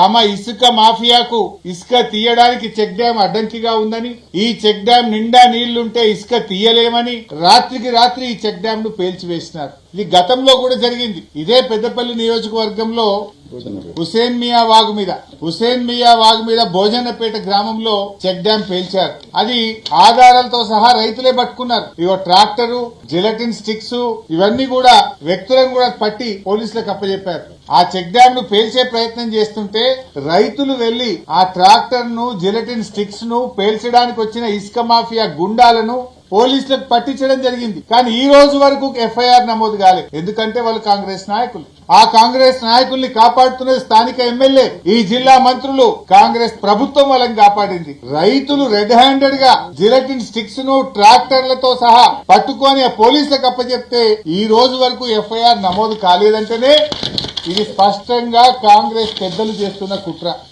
తమ ఇసుక మాఫియాకు ఇసుక తీయడానికి చెక్ డ్యాం అడ్డంకిగా ఉందని ఈ చెక్ డ్యాం నిండా నీళ్ళుంటే ఇసుక తీయలేమని రాత్రికి రాత్రి ఈ చెక్ డ్యాం ను పేల్చివేసినారు. ఇది గతంలో కూడా జరిగింది. ఇదే పెద్దపల్లి నియోజకవర్గంలో హుసేన్ మియా వాగు మీద హుసేన్ మియా వాగు మీద భోజనపేట గ్రామంలో చెక్ డ్యాం పేల్చారు. అది ఆధారాలతో సహా రైతులే పట్టుకున్నారు. ఇగో ట్రాక్టరు జిలటిన్ స్టిక్స్ ఇవన్నీ కూడా వ్యక్తులను కూడా పట్టి పోలీసులకు అప్పచెప్పారు ఆ చెక్ డ్యామ్ను పేల్చే ప్రయత్నం చేస్తుంటే రైతులు వెళ్ళి ఆ ట్రాక్టర్ను జిలటిన్ స్టిక్స్ను పేల్చడానికి వచ్చిన ఇసుక మాఫియా గుండాలను పోలీసులకు పట్టించడం జరిగింది. కానీ ఈ రోజు వరకు ఎఫ్ఐఆర్ నమోదు కాలేదు ఎందుకంటే వాళ్ళు కాంగ్రెస్ నాయకులు. ఆ కాంగ్రెస్ నాయకుల్ని కాపాడుతున్న స్థానిక ఎమ్మెల్యే ఈ జిల్లా మంత్రులు కాంగ్రెస్ ప్రభుత్వం వాళ్ళని కాపాడింది. రైతులు రెడ్ హ్యాండెడ్గా జిలటిన్ స్టిక్స్ను ట్రాక్టర్లతో సహా పట్టుకొని ఆ పోలీసులకు అప్పచెప్తే ఈ రోజు వరకు ఎఫ్ఐఆర్ నమోదు కాలేదంటేనే ఇది స్పష్టంగా కాంగ్రెస్ పెద్దలు చేస్తున్న కుట్ర.